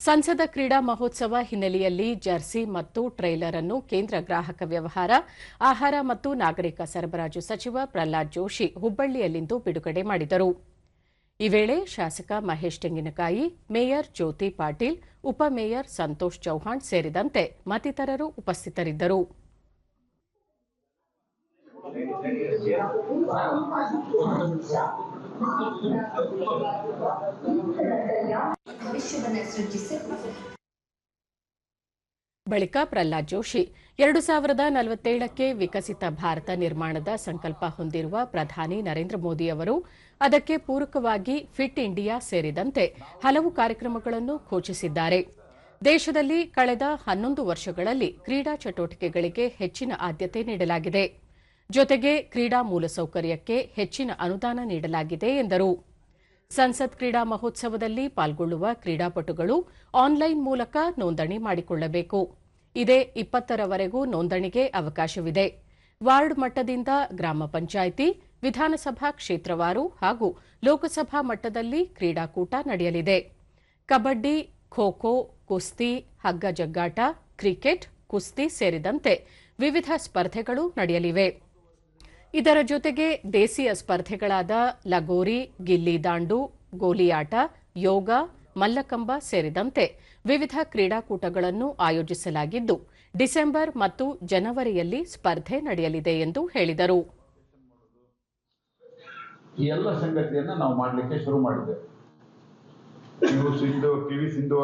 ಸಂಸದ ಕ್ರೀಡಾ ಮಹೋತ್ಸವ ಹಿನ್ನೆಲೆಯಲ್ಲಿ ಜರ್ಸಿ ಮತ್ತು ಟ್ರೈಲರ್ ಅನ್ನು ಕೇಂದ್ರ ಗ್ರಾಹಕ ವ್ಯವಹಾರ, ಆಹಾರ ಮತ್ತು ನಾಗರಿಕ ಸರಬರಾಜು ಸಚಿವ ಪ್ರಹ್ಲಾದ್ ಜೋಶಿ ಹುಬ್ಬಳ್ಳಿಯಲ್ಲಿಂದು ಬಿಡುಗಡೆ ಮಾಡಿದರು. ಈ ವೇಳೆ ಶಾಸಕ ಮಹೇಶ್ ತೆಂಗಿನಕಾಯಿ, ಮೇಯರ್ ಜ್ಯೋತಿ ಪಾಟೀಲ್ ಉಪಮೇಯರ್ ಸಂತೋಷ್ ಚೌಹಾಣ್ ಸೇರಿದಂತೆ ಮತ್ತಿತರರು ಉಪಸ್ಥಿತರಿದ್ದರು. ಬಳಿಕ ಪ್ರಹ್ಲಾದ್ ಜೋಶಿ, ಎರಡು ಸಾವಿರದ ನಲವತ್ತೇಳಕ್ಕೆ ವಿಕಸಿತ ಭಾರತ ನಿರ್ಮಾಣದ ಸಂಕಲ್ಪ ಹೊಂದಿರುವ ಪ್ರಧಾನಿ ನರೇಂದ್ರ ಮೋದಿ ಅವರು ಅದಕ್ಕೆ ಪೂರಕವಾಗಿ ಫಿಟ್ ಇಂಡಿಯಾ ಸೇರಿದಂತೆ ಹಲವು ಕಾರ್ಯಕ್ರಮಗಳನ್ನು ಘೋಷಿಸಿದ್ದಾರೆ ದೇಶದಲ್ಲಿ ಕಳೆದ ಹನ್ನೊಂದು ವರ್ಷಗಳಲ್ಲಿ ಕ್ರೀಡಾ ಚಟುವಟಿಕೆಗಳಿಗೆ ಹೆಚ್ಚಿನ ಆದ್ಯತೆ ನೀಡಲಾಗಿದೆ. ಜೊತೆಗೆ ಕ್ರೀಡಾ ಮೂಲಸೌಕರ್ಯಕ್ಕೆ ಹೆಚ್ಚಿನ ಅನುದಾನ ನೀಡಲಾಗಿದೆ ಎಂದರು. ಸಂಸತ್ ಕ್ರೀಡಾ ಮಹೋತ್ಸವದಲ್ಲಿ ಪಾಲ್ಗೊಳ್ಳುವ ಕ್ರೀಡಾಪಟುಗಳು ಆನ್ಲೈನ್ ಮೂಲಕ ನೋಂದಣಿ ಮಾಡಿಕೊಳ್ಳಬೇಕು. ಇದೇ ಇಪ್ಪತ್ತರವರೆಗೂ ನೋಂದಣಿಗೆ ಅವಕಾಶವಿದೆ. ವಾರ್ಡ್ ಮಟ್ಟದಿಂದ ಗ್ರಾಮ ಪಂಚಾಯಿತಿ, ವಿಧಾನಸಭಾ ಕ್ಷೇತ್ರವಾರು ಹಾಗೂ ಲೋಕಸಭಾ ಮಟ್ಟದಲ್ಲಿ ಕ್ರೀಡಾಕೂಟ ನಡೆಯಲಿದೆ. ಕಬಡ್ಡಿ ಖೋ ಖೋ ಕುಸ್ತಿ ಹಗ್ಗ ಜಗ್ಗಾಟ ಕ್ರಿಕೆಟ್, ಕುಸ್ತಿ ಸೇರಿದಂತೆ ವಿವಿಧ ಸ್ಪರ್ಧೆಗಳು ನಡೆಯಲಿವೆ. ಇದರ ಜೊತೆಗೆ ದೇಸಿಯ ಸ್ಪರ್ಧೆಗಳಾದ ಲಗೋರಿ, ಗಿಲ್ಲಿ ದಾಂಡು, ಗೋಲಿಯಾಟ, ಯೋಗ, ಮಲ್ಲಕಂಬ ಸೇರಿದಂತೆ ವಿವಿಧ ಕ್ರೀಡಾಕೂಟಗಳನ್ನು ಆಯೋಜಿಸಲಾಗಿದ್ದು, ಡಿಸೆಂಬರ್ ಮತ್ತು ಜನವರಿಯಲ್ಲಿ ಸ್ಪರ್ಧೆ ನಡೆಯಲಿದೆ ಎಂದು ಹೇಳಿದರು. ಈ ಎಲ್ಲ ಸಂಗತಿಯನ್ನ ನಾವು ಮಾಡಲಿಕ್ಕೆ ಶುರು ಮಾಡಿದೆ ನೀವು ಸಿಂಧು ಪಿ ವಿ ಸಿಂಧುವ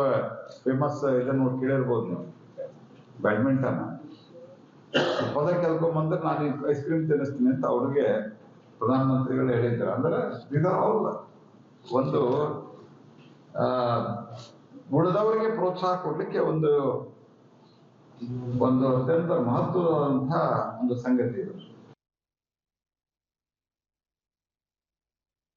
ಫೇಮಸ್ ಇದನ್ನು ಕೇಳಿರ್ಬೋದು ನೀವು. ಬ್ಯಾಡ್ಮಿಂಟನ್ ಪದ ಕೇಳ್ಕೊಂಬಂದ್ರೆ ನಾನು ಐಸ್ ಕ್ರೀಮ್ ತಿನ್ನಿಸ್ತೀನಿ ಅಂತ ಅವ್ರಿಗೆ ಪ್ರಧಾನಮಂತ್ರಿಗಳು ಹೇಳಿದ್ರು ಅಂದ್ರೆ ಅವ್ರ ಒಂದು ಉಳಿದವರಿಗೆ ಪ್ರೋತ್ಸಾಹ ಕೊಡ್ಲಿಕ್ಕೆ ಒಂದು ಒಂದು ಅತ್ಯಂತ ಮಹತ್ವದಂತಹ ಒಂದು ಸಂಗತಿ ಇದು.